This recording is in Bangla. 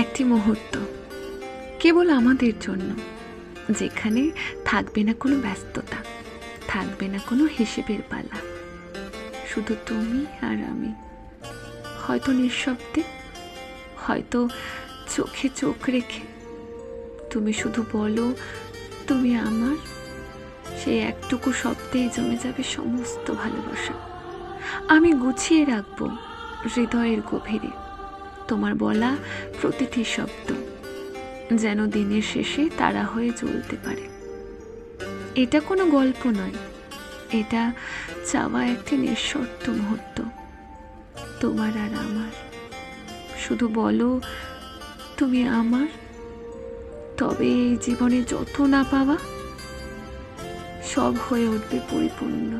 একটি মুহূর্ত। কেবল আমাদের জন্য, যেখানে থাকবে না কোনো ব্যস্ততা, থাকবে না কোনো হিসেবের পালা। শুধু তুমি আর আমি। হয়তো নিঃশব্দে, হয়তো চোখে চোখ রেখে। তুমি শুধু বলো, তুমি আমার। সেই একটুকু শব্দেই জমে যাবে সমস্ত ভালোবাসা। আমি গুছিয়ে রাখব হৃদয়ের গভীরে। তোমার বলা প্রতিটি শব্দ, যেন দিনের শেষে তারা হয়ে চলতে পারে। এটা কোনো গল্প নয়। এটা চাওয়া একটি নিঃশর্ত মুহূর্ত, তোমার আর আমার। শুধু বলো, তুমি আমার? তবে এই জীবনে যত না পাওয়া সব হয়ে উঠবে পরিপূর্ণ।